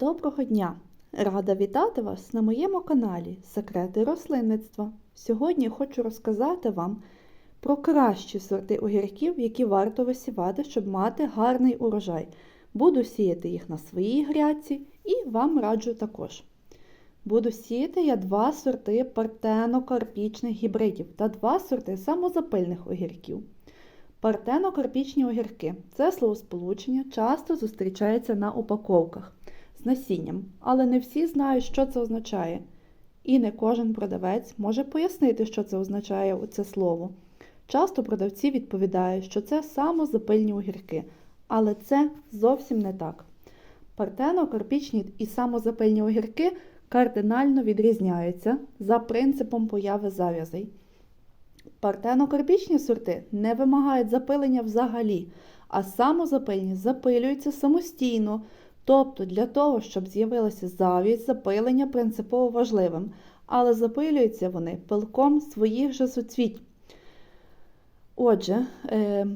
Доброго дня! Рада вітати вас на моєму каналі Секрети рослинництва. Сьогодні хочу розказати вам про кращі сорти огірків, які варто висівати, щоб мати гарний урожай. Буду сіяти їх на своїй грядці і вам раджу також. Буду сіяти я два сорти партено-карпічних гібридів та два сорти самозапильних огірків. Партено-карпічні огірки це словосполучення часто зустрічається на упаковках насінням, але не всі знають, що це означає. І не кожен продавець може пояснити, що це означає це слово. Часто продавці відповідають, що це самозапильні огірки, але це зовсім не так. Партено-карпічні і самозапильні огірки кардинально відрізняються за принципом появи зав'язей. Партено-карпічні сорти не вимагають запилення взагалі, а самозапильні запилюються самостійно. Тобто для того, щоб з'явилася завість, запилення принципово важливим, але запилюються вони пилком своїх же суцвіть. Отже,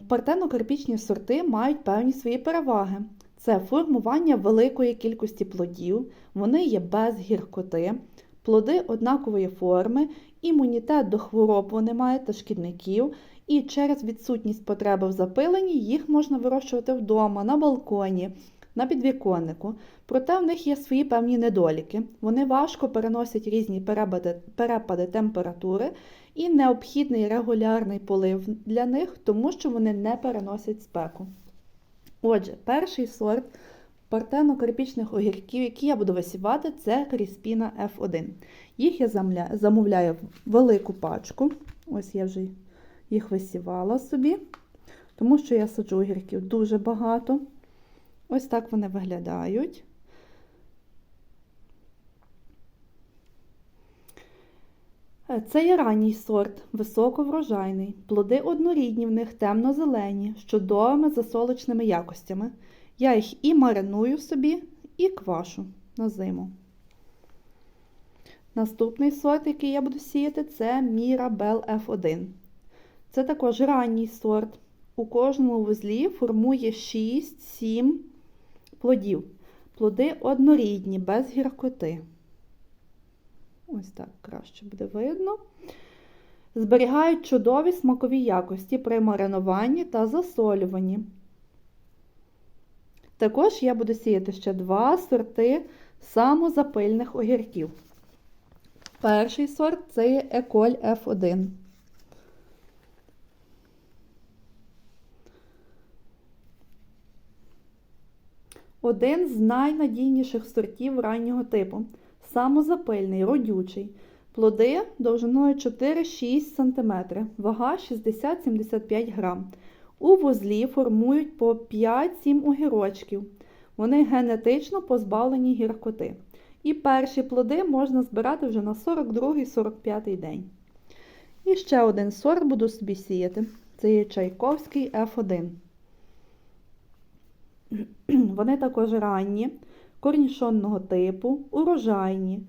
партено-карпічні сорти мають певні свої переваги. Це формування великої кількості плодів, вони є без гіркоти, плоди однакової форми, імунітет до хвороб вони мають та шкідників, і через відсутність потреби в запиленні їх можна вирощувати вдома, на балконі, на підвіконнику. Проте в них є свої певні недоліки. Вони важко переносять різні перепади, перепади температури і необхідний регулярний полив для них, тому що вони не переносять спеку. Отже, перший сорт партено-карпічних огірків, які я буду висівати, це Кріспіна F1. Їх я замовляю в велику пачку. Ось я вже їх висівала собі, тому що я саджу огірків дуже багато. Ось так вони виглядають. Це є ранній сорт, високоврожайний, плоди однорідні в них темно-зелені, з чудовими засолочними якостями. Я їх і мариную собі, і квашу на зиму. Наступний сорт, який я буду сіяти, це Mirabelle F1. Це також ранній сорт. У кожному вузлі формує 6-7 плодів. Плоди однорідні, без гіркоти. Ось так краще буде видно. Зберігають чудові смакові якості при маринуванні та засолюванні. Також я буду сіяти ще два сорти самозапильних огірків. Перший сорт це є Еколь F1. Один з найнадійніших сортів раннього типу. Самозапильний, родючий. Плоди довжиною 4-6 см, вага 60-75 грам. У вузлі формують по 5-7 огірочків. Вони генетично позбавлені гіркоти. І перші плоди можна збирати вже на 42-45 день. І ще один сорт буду собі сіяти. Це є Чайковський F1. Вони також ранні, корнішонного типу, урожайні.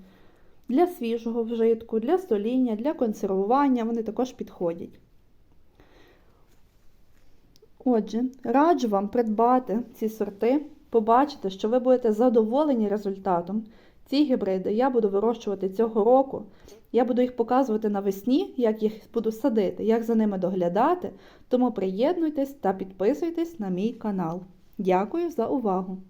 Для свіжого вжитку, для соління, для консервування вони також підходять. Отже, раджу вам придбати ці сорти, побачите, що ви будете задоволені результатом. Ці гібриди я буду вирощувати цього року. Я буду їх показувати навесні, як їх буду садити, як за ними доглядати. Тому приєднуйтесь та підписуйтесь на мій канал. Дякую за увагу!